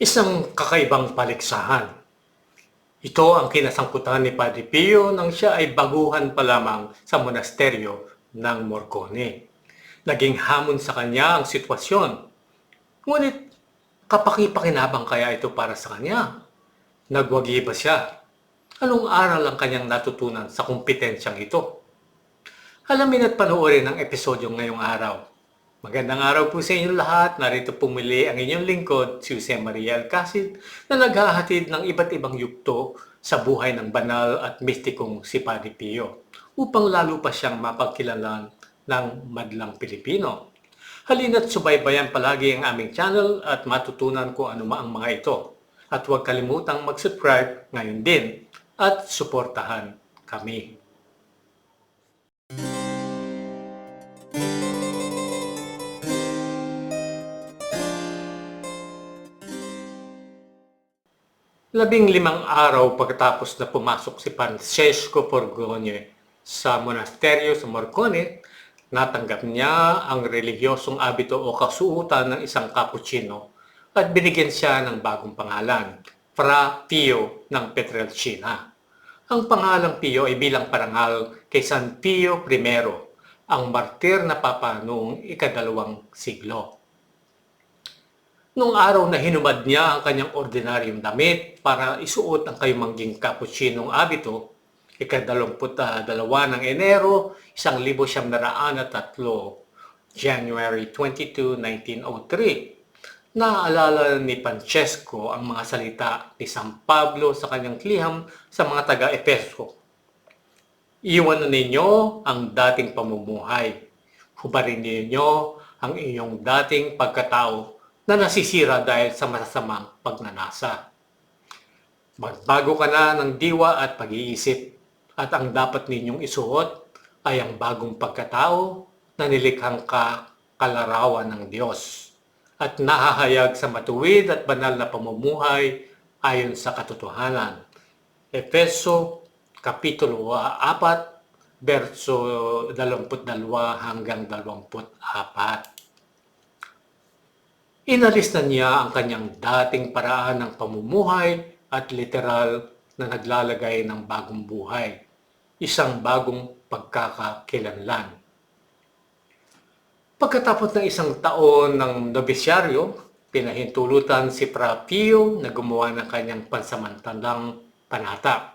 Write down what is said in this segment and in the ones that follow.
Isang kakaibang paligsahan. Ito ang kinasangkutan ni Padre Pio nang siya ay baguhan pa lamang sa monasteryo ng Morcone. Naging hamon sa kanya ang sitwasyon. Ngunit kapakipakinabang kaya ito para sa kanya? Nagwagi ba siya? Anong aral ang kanyang natutunan sa kompetensyang ito? Alamin at panoorin ang episodyo ngayong araw. Magandang araw po sa inyong lahat. Narito pumili ang inyong lingkod, si Jose Maria Alcacid, na naghahatid ng iba't ibang yugto sa buhay ng banal at mistikong si Padre Pio upang lalo pa siyang mapagkilalan ng madlang Pilipino. Halina't subaybayan palagi ang aming channel at matutunan kung ano ang mga ito. At huwag kalimutang mag-subscribe ngayon din at suportahan kami. Labing limang araw pagkatapos na pumasok si Francesco Borgogne sa monasteryo sa Morcone, natanggap niya ang relihiyosong abito o kasuutan ng isang cappuccino at binigyan siya ng bagong pangalan, Fra Pio ng Petrelcina. Ang pangalang Pio ay bilang parangal kay San Pio I, ang martir na papa noong ikadalawang siglo. Noong araw na hinumad niya ang kanyang ordinaryong damit para isuot ang kayumangging cappuccinong abito, ikadalumput dalawa ng Enero, isang libo siyam naraan at tatlo, January 22, 1903. Naaalala ni Francesco ang mga salita ni San Pablo sa kanyang kliham sa mga taga-Epeso. Iwan na ninyo ang dating pamumuhay. Hubarin ninyo ang inyong dating pagkatao na nasisira dahil sa masasamang pagnanasa. Magbago ka na ng diwa at pag-iisip at ang dapat ninyong isuot ay ang bagong pagkatao na nilikhang ka kalarawan ng Diyos at nahahayag sa matuwid at banal na pamumuhay ayon sa katotohanan. Efeso Kapitulo 4, verso 22 hanggang 24. Inalis na niya ang kanyang dating paraan ng pamumuhay at literal na naglalagay ng bagong buhay, isang bagong pagkakakilanlan. Pagkatapos ng isang taon ng nobisyaryo, pinahintulutan si Fra Pio na gumawa ng kanyang pansamantalang panata.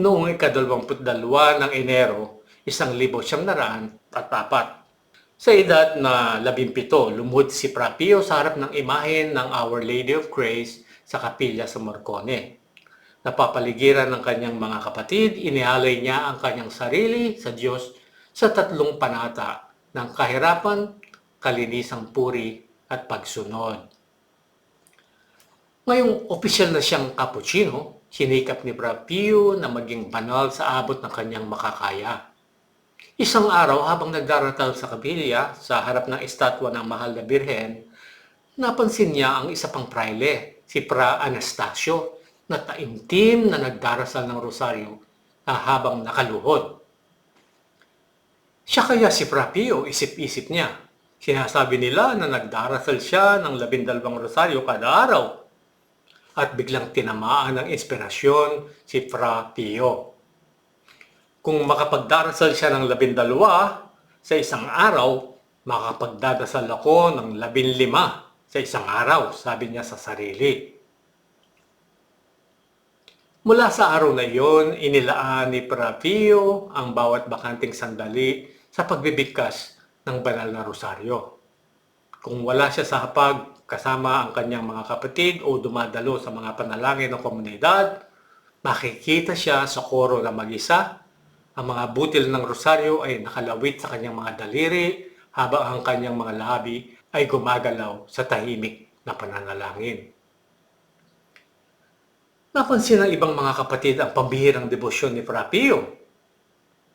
Noong ikadalawamput-dalawa ng Enero, isang libo siyang naraan at apat. Sa edad na labimpito, lumuhod si Prapio sa harap ng imahen ng Our Lady of Grace sa kapilya sa Morcone. Napapaligiran ng kanyang mga kapatid, inihalay niya ang kanyang sarili sa Diyos sa tatlong panata ng kahirapan, kalinisang puri at pagsunod. Ngayong opisyal na siyang cappuccino, sinikap ni Prapio na maging banal sa abot ng kanyang makakaya. Isang araw habang nagdaratal sa kabilya sa harap ng estatwa ng mahal na birhen, napansin niya ang isa pang praile, si Pra Anastasio, na taimtim na nagdarasal ng rosaryo na habang nakaluhod. Siya kaya si Fra Pio, isip-isip niya. Sinasabi nila na nagdarasal siya ng labindalawang rosaryo kada araw. At biglang tinamaan ng inspirasyon si Fra Pio kung makapagdarasal siya ng labindalawa sa isang araw, makapagdadasal ako ng labinlima sa isang araw, sabi niya sa sarili. Mula sa araw na iyon, inilaan ni Pravio ang bawat bakanting sandali sa pagbibigkas ng banal na rosaryo. Kung wala siya sa hapag kasama ang kanyang mga kapatid o dumadalo sa mga panalangin ng komunidad, makikita siya sa koro na mag-isa ang mga butil ng rosaryo ay nakalawit sa kanyang mga daliri habang ang kanyang mga labi ay gumagalaw sa tahimik na pananalangin. Napansin ng ibang mga kapatid ang pambihirang debosyon ni Frapio.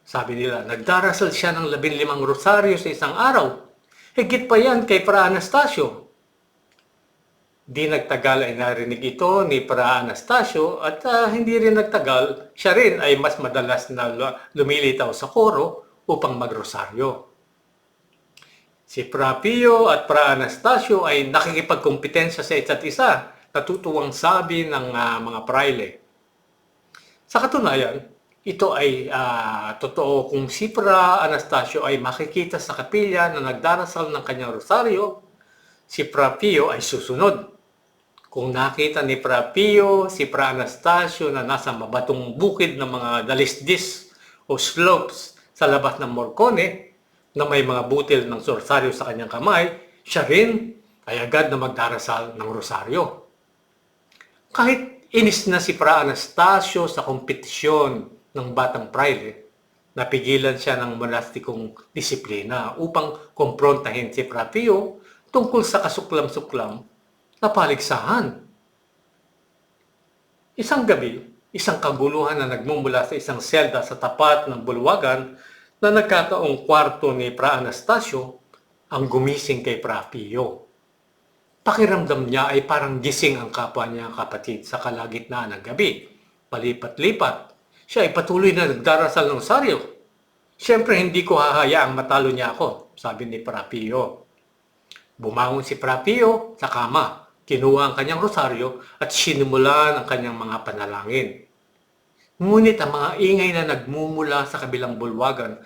Sabi nila, nagdarasal siya ng labinlimang rosaryo sa isang araw. Higit pa yan kay Fra Anastasio, Di nagtagal ay narinig ito ni Pra Anastasio at uh, hindi rin nagtagal, siya rin ay mas madalas na lumilitaw sa koro upang magrosaryo. Si Pra Pio at Pra Anastasio ay nakikipagkompetensya sa isa't isa. natutuwang sabi ng ah, mga praile. Sa katunayan, ito ay ah, totoo kung si Fra Anastasio ay makikita sa kapilya na nagdarasal ng kanyang rosaryo, si Fra Pio ay susunod. Kung nakita ni Fra Pio, si Fra Anastasio na nasa mabatong bukid ng mga dalisdis o slopes sa labas ng Morcone na may mga butil ng rosaryo sa kanyang kamay, siya rin ay agad na magdarasal ng rosaryo. Kahit inis na si Fra Anastasio sa kompetisyon ng batang praile, napigilan siya ng monastikong disiplina upang komprontahin si Fra Pio tungkol sa kasuklam-suklam na paligsahan. Isang gabi, isang kaguluhan na nagmumula sa isang selda sa tapat ng bulwagan na nagkataong kwarto ni Pra Anastasio ang gumising kay Pra Pio. Pakiramdam niya ay parang gising ang kapwa niya kapatid sa kalagitnaan ng gabi. Palipat-lipat, siya ay patuloy na nagdarasal ng saryo. Siyempre hindi ko hahayaang matalo niya ako, sabi ni Pra Pio. Bumangon si Pra Pio sa kama, kinuha ang kanyang rosaryo at sinimulan ang kanyang mga panalangin. Ngunit ang mga ingay na nagmumula sa kabilang bulwagan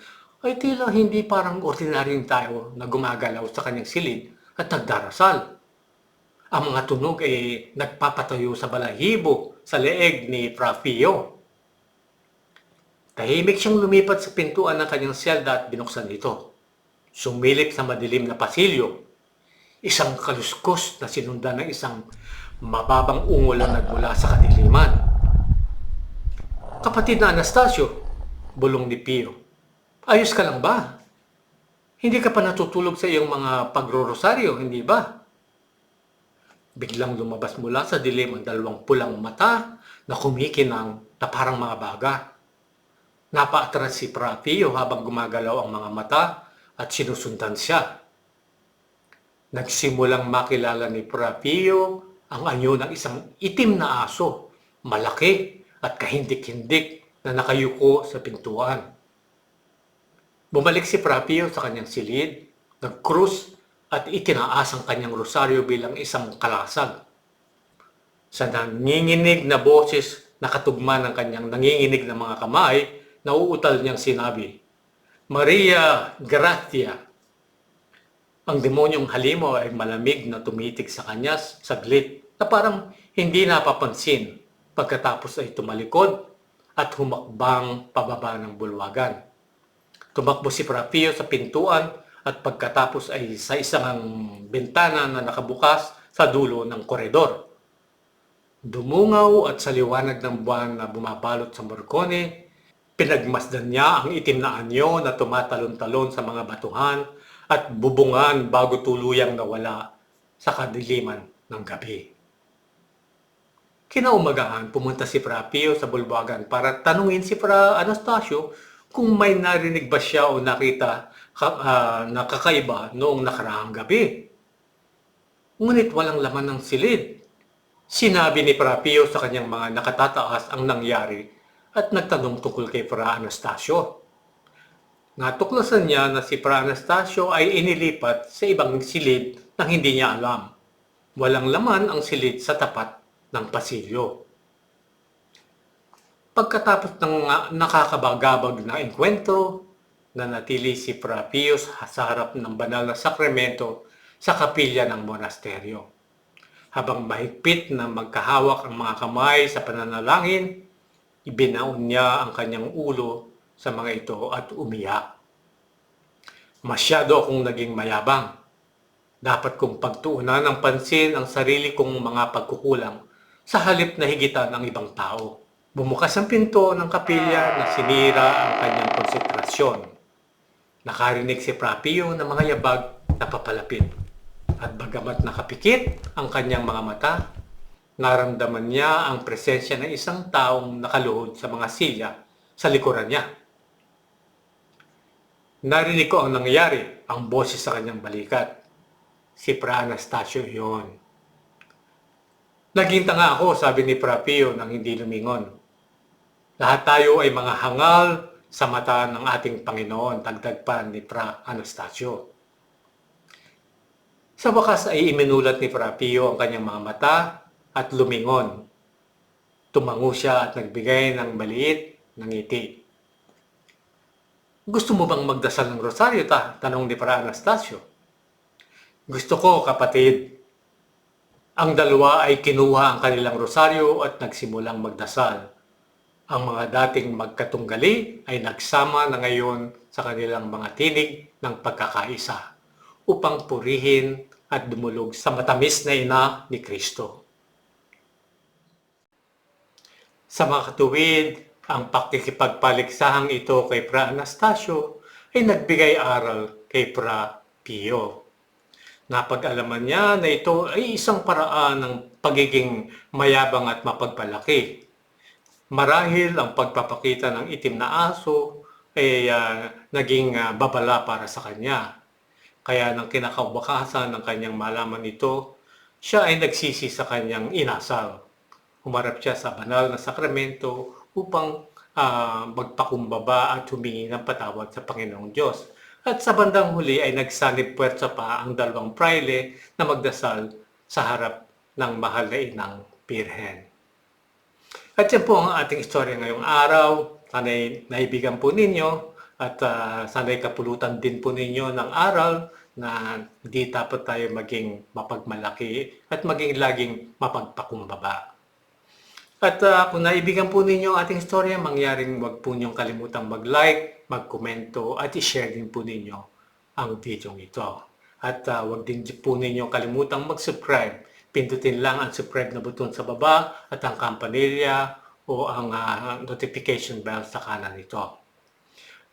ay tila hindi parang ordinaryong tao na gumagalaw sa kanyang silid at nagdarasal. Ang mga tunog ay nagpapatayo sa balahibo sa leeg ni Fra Pio. Tahimik siyang lumipat sa pintuan ng kanyang selda at binuksan ito. Sumilip sa madilim na pasilyo. Isang kaluskos na sinundan ng isang mababang ungol na nagmula sa kadiliman. Kapatid na Anastasio, bulong ni Pio. Ayos ka lang ba? Hindi ka pa natutulog sa iyong mga pagrorosaryo, hindi ba? Biglang lumabas mula sa dilim ang dalawang pulang mata na kumikinang na parang mga baga. Napaatras si Pra Pio habang gumagalaw ang mga mata at sinusundan siya. Nagsimulang makilala ni Pra Pio ang anyo ng isang itim na aso, malaki at kahindik-hindik na nakayuko sa pintuan. Bumalik si Prapio sa kanyang silid, nag-krus at itinaas ang kanyang rosaryo bilang isang kalasag. Sa nanginginig na boses na katugma ng kanyang nanginginig na mga kamay, nauutal niyang sinabi, Maria Gratia. Ang demonyong halimo ay malamig na tumitig sa kanya saglit na parang hindi napapansin Pagkatapos ay tumalikod at humakbang pababa ng bulwagan. Tumakbo si Prapio sa pintuan at pagkatapos ay sa isang bintana na nakabukas sa dulo ng koridor. Dumungaw at sa liwanag ng buwan na bumabalot sa Morcone, pinagmasdan niya ang itim na anyo na tumatalon-talon sa mga batuhan at bubungan bago tuluyang nawala sa kadiliman ng gabi. Kinaumagahan, pumunta si Fra Pio sa bulwagan para tanungin si Fra Anastasio kung may narinig ba siya o nakita ka, uh, na kakaiba noong nakaraang gabi. Ngunit walang laman ng silid. Sinabi ni Fra Pio sa kanyang mga nakatataas ang nangyari at nagtanong tungkol kay Fra Anastasio. Natuklasan niya na si Fra Anastasio ay inilipat sa ibang silid nang hindi niya alam. Walang laman ang silid sa tapat ng pasilyo. Pagkatapos ng nakakabagabag na enkwentro, nanatili si Prapius sa harap ng banal na sakramento sa kapilya ng monasteryo. Habang mahigpit na magkahawak ang mga kamay sa pananalangin, ibinaon niya ang kanyang ulo sa mga ito at umiyak. Masyado akong naging mayabang. Dapat kong pagtuunan ng pansin ang sarili kong mga pagkukulang sa halip na higitan ng ibang tao. Bumukas ang pinto ng kapilya na sinira ang kanyang konsentrasyon. Nakarinig si Prapio ng mga yabag na papalapit. At bagamat nakapikit ang kanyang mga mata, naramdaman niya ang presensya ng isang taong nakaluhod sa mga silya sa likuran niya. Narinig ko ang nangyayari, ang boses sa kanyang balikat. Si Pra Anastasio yon. Naging tanga ako, sabi ni Prapio nang hindi lumingon. Lahat tayo ay mga hangal sa mata ng ating Panginoon, tagdag pa ni Pra Anastasio. Sa wakas ay iminulat ni Prapio ang kanyang mga mata at lumingon. Tumango siya at nagbigay ng maliit na ngiti. Gusto mo bang magdasal ng rosaryo ta? Tanong ni Para Anastasio. Gusto ko, kapatid. Ang dalawa ay kinuha ang kanilang rosaryo at nagsimulang magdasal. Ang mga dating magkatunggali ay nagsama na ngayon sa kanilang mga tinig ng pagkakaisa upang purihin at dumulog sa matamis na ina ni Kristo. Sa mga katuwid, ang pakikipagpaliksahang ito kay Pra Anastasio ay nagbigay aral kay Pra Pio. Napag-alaman niya na ito ay isang paraan ng pagiging mayabang at mapagpalaki. Marahil ang pagpapakita ng itim na aso ay ah, naging ah, babala para sa kanya. Kaya nang kinakabakasan ng kanyang malaman ito, siya ay nagsisi sa kanyang inasal. Humarap siya sa banal na sakramento upang ah, magpakumbaba at humingi ng patawad sa Panginoong Diyos. At sa bandang huli ay nagsanib puwersa pa ang dalawang praile na magdasal sa harap ng mahal na inang Birhen. At yan po ang ating istorya ngayong araw. Sana'y naibigan po ninyo at ah, sana'y kapulutan din po ninyo ng aral na di dapat tayo maging mapagmalaki at maging laging mapagpakumbaba. At ah, kung naibigan po ninyo ang ating istorya, mangyaring wag po niyong kalimutang mag-like, mag-komento at i-share din po ninyo ang video ito. At ah, wag din po ninyo kalimutang mag-subscribe. Pindutin lang ang subscribe na button sa baba at ang kampanilya o ang ah, notification bell sa kanan nito.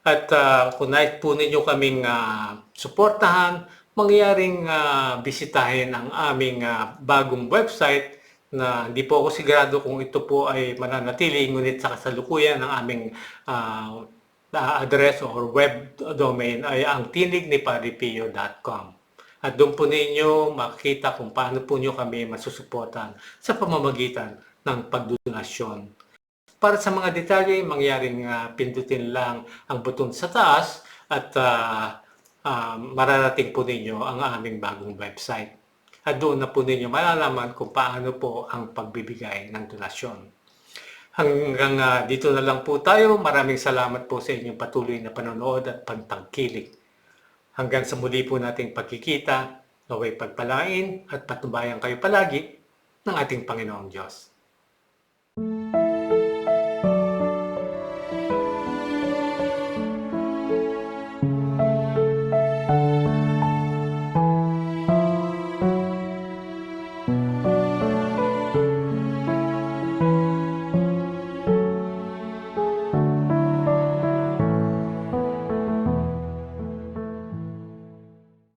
At ah, kung nais po ninyo kaming ah, suportahan, mangyaring ah, bisitahin ang aming ah, bagong website na hindi po ako sigurado kung ito po ay mananatili ngunit sa kasalukuyan ng aming ah, ah, address or web domain ay ang tinigniparipio.com. At doon po ninyo makikita kung paano po nyo kami masusuportan sa pamamagitan ng pagdonasyon para sa mga detalye, mangyaring ah, pindutin lang ang button sa taas at ah, ah, mararating po ninyo ang aming bagong website. At doon na po ninyo malalaman kung paano po ang pagbibigay ng donasyon. Hanggang ah, dito na lang po tayo. Maraming salamat po sa inyong patuloy na panonood at pagtangkilik. Hanggang sa muli po nating pagkikita, naway pagpalain at patubayan kayo palagi ng ating Panginoong Diyos.